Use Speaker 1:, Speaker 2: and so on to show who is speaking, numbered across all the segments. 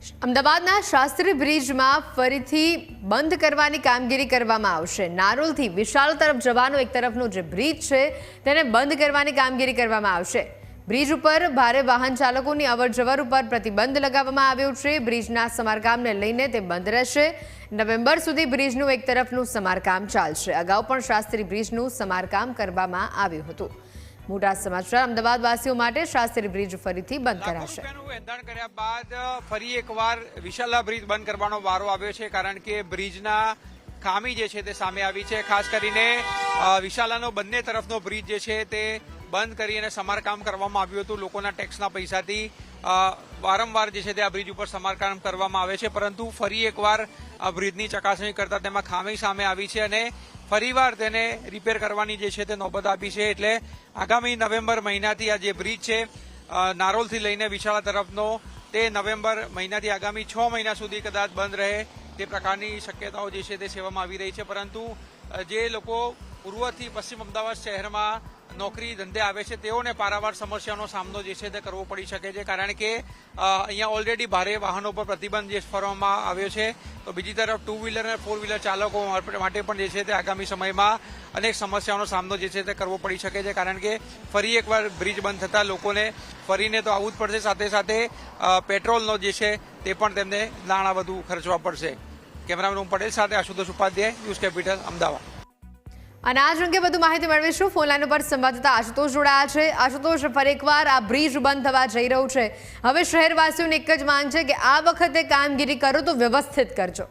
Speaker 1: અમદાવાદના શાસ્ત્રી બ્રિજમાં ફરીથી બંધ કરવાની કામગીરી કરવામાં આવશે. નારોલથી વિશાળ તરફ જવાનો એક તરફનો જે બ્રિજ છે, તેને બંધ કરવાની કામગીરી કરવામાં આવશે. બ્રિજ ઉપર ભારે વાહન ચાલકોની અવરજવર ઉપર પ્રતિબંધ લગાવવામાં આવ્યો છે. બ્રિજના સમારકામને લઈને તે બંધ રહેશે. નવેમ્બર સુધી બ્રિજનું એક તરફનું સમારકામ ચાલશે. અગાઉ પણ શાસ્ત્રી બ્રિજનું સમારકામ કરવામાં આવ્યું હતું. મોટા સમાચાર. અમદાવાદવાસીઓ માટે શાસ્ત્રી બ્રિજ ફરીથી બંધ કરાશે.
Speaker 2: રૂપિયાનું કર્યા બાદ ફરી એકવાર વિશાલા બ્રિજ બંધ કરવાનો વારો આવ્યો છે કારણ કે બ્રિજના ખામી જે છે તે સામે આવી છે. ખાસ કરીને વિશાલાનો બંને તરફનો બ્રિજ જે છે તે બંધ કરી અને સમારકામ કરવામાં આવ્યું હતું લોકોના ટેક્સના પૈસાથી. વારંવાર જે છે તે આ બ્રિજ ઉપર સમારકામ કરવામાં આવે છે પરંતુ ફરી એકવાર આ બ્રિજની ચકાસણી કરતા તેમાં ખામી સામે આવી છે અને ફરીવાર તેને રિપેર કરવાની જે છે તે નોબત આપી છે. એટલે આગામી નવેમ્બર મહિનાથી આ જે બ્રિજ છે નારોલથી લઈને વિશાળા તરફનો તે નવેમ્બર મહિનાથી આગામી છ મહિના સુધી કદાચ બંધ રહે તે પ્રકારની શક્યતાઓ જે છે તે સેવામાં આવી રહી છે. પરંતુ જે લોકો પૂર્વથી પશ્ચિમ અમદાવાદ શહેરમાં નોકરી ધંધે આવે છે, તેઓને પારાવાર સમસ્યાનો સામનો જે છે તે કરવો પડી શકે છે. કારણ કે અહીંયા ઓલરેડી ભારે વાહનો પર પ્રતિબંધ જે ફરવામાં આવ્યો છે. તો બીજી તરફ ટુ વ્હીલર અને ફોર વ્હીલર ચાલકો માટે પણ જે છે તે આગામી સમયમાં અનેક સમસ્યાઓનો સામનો જે છે તે કરવો પડી શકે છે. કારણ કે, ફરી એકવાર બ્રિજ બંધ થતાં લોકોને ફરીને તો આવવું જ પડશે. સાથે સાથે પેટ્રોલનો જે છે તે પણ તેમને નાણાં વધુ ખર્ચવા પડશે. કેમેરામેન હું પટેલ સાથે આશુતોષ ઉપાધ્યાય, ન્યૂઝ કેપિટલ, અમદાવાદ.
Speaker 1: અને આજ અંગે વધુ માહિતી મેળવીશું. ફોન લાઈન ઉપર સંવાદદાતા આશુતોષ જોડાયા છે. આશુતોષ, ફરી એકવાર આ બ્રિજ બંધ થવા જઈ રહ્યું છે. હવે શહેરવાસીઓની એક જ માંગ છે કે આ વખતે કામગીરી કરો તો વ્યવસ્થિત કરજો.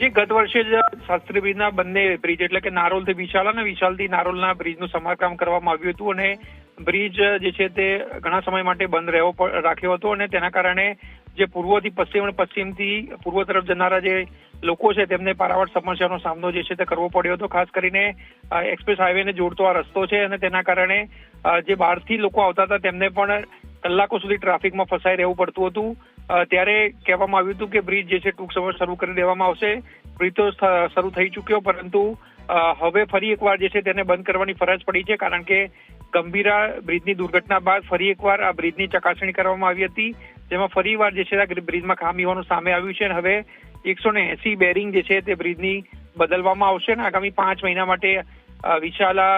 Speaker 3: જે, ગત વર્ષે જ શાસ્ત્રી બ્રિજના બંને બ્રિજ એટલે કે નારોલથી વિશાલ અને વિશાલથી નારોલના બ્રિજનું સમારકામ કરવામાં આવ્યું હતું અને બ્રિજ જે છે તે ઘણા સમય માટે બંધ રહેવો રાખ્યો હતો અને તેના કારણે જે પૂર્વથી પશ્ચિમ અને પશ્ચિમથી પૂર્વ તરફ જનારા જે લોકો છે તેમને પારાવાર સમસ્યાનો સામનો જે છે તે કરવો પડ્યો હતો. ખાસ કરીને એક્સપ્રેસ હાઈવેને જોડતો આ રસ્તો છે અને તેના કારણે જે બહારથી લોકો આવતા હતા તેમને પણ કલાકો સુધી ટ્રાફિકમાં ફસાઈ રહેવું પડતું હતું. ત્યારે કહેવામાં આવ્યું હતું કે બ્રિજ જે છે ટૂંક સમય શરૂ કરી દેવામાં આવશે. બ્રિજ તો શરૂ થઈ ચૂક્યો, પરંતુ હવે ફરી એકવાર જે છે તેને બંધ કરવાની ફરજ પડી છે, કારણ કે ગંભીરા બ્રિજની દુર્ઘટના બાદ ફરી એકવાર આ બ્રિજની ચકાસણી કરવામાં આવી હતી. જેમાં ફરી વાર જે છે બ્રિજમાં ખામી હોવાનું સામે આવ્યું છે અને હવે એકસો ને એસી બેરિંગ જે છે તે બ્રિજની બદલવામાં આવશે અને આગામી પાંચ મહિના માટે વિશાલા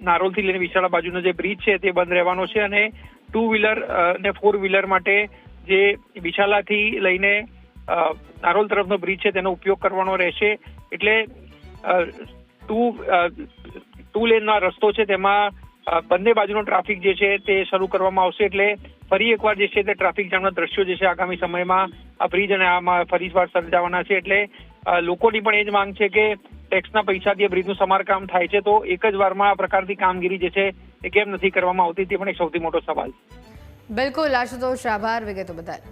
Speaker 3: નારોલથી લઈને વિશાળા બાજુનો જે બ્રિજ છે તે બંધ રહેવાનો છે અને ટુ વ્હીલર અને ફોર વ્હીલર માટે જે વિશાલાથી લઈને નારોલ તરફનો બ્રિજ છે તેનો ઉપયોગ કરવાનો રહેશે. એટલે ટુ ટુ લેનના રસ્તો છે તેમાં બંને બાજુનો ટ્રાફિક જે છે તે શરૂ કરવામાં આવશે. એટલે ફરી એકવાર જે છે તે ટ્રાફિક જામના દ્રશ્યો જે છે આગામી સમયમાં આ બ્રિજ અને આમાં ફરી વાર સર્જાવાના છે. એટલે લોકોની પણ એ જ માંગ છે કે ટેક્સના પૈસાથી આ બ્રિજનું સમારકામ થાય છે. તો એક જ વારમાં આ પ્રકારની કામગીરી જે છે એ કેમ નથી કરવામાં આવતી, તે પણ એક સૌથી મોટો સવાલ
Speaker 1: બિલકુલ, આશુતોષ, આભાર, વિગતો બદલ.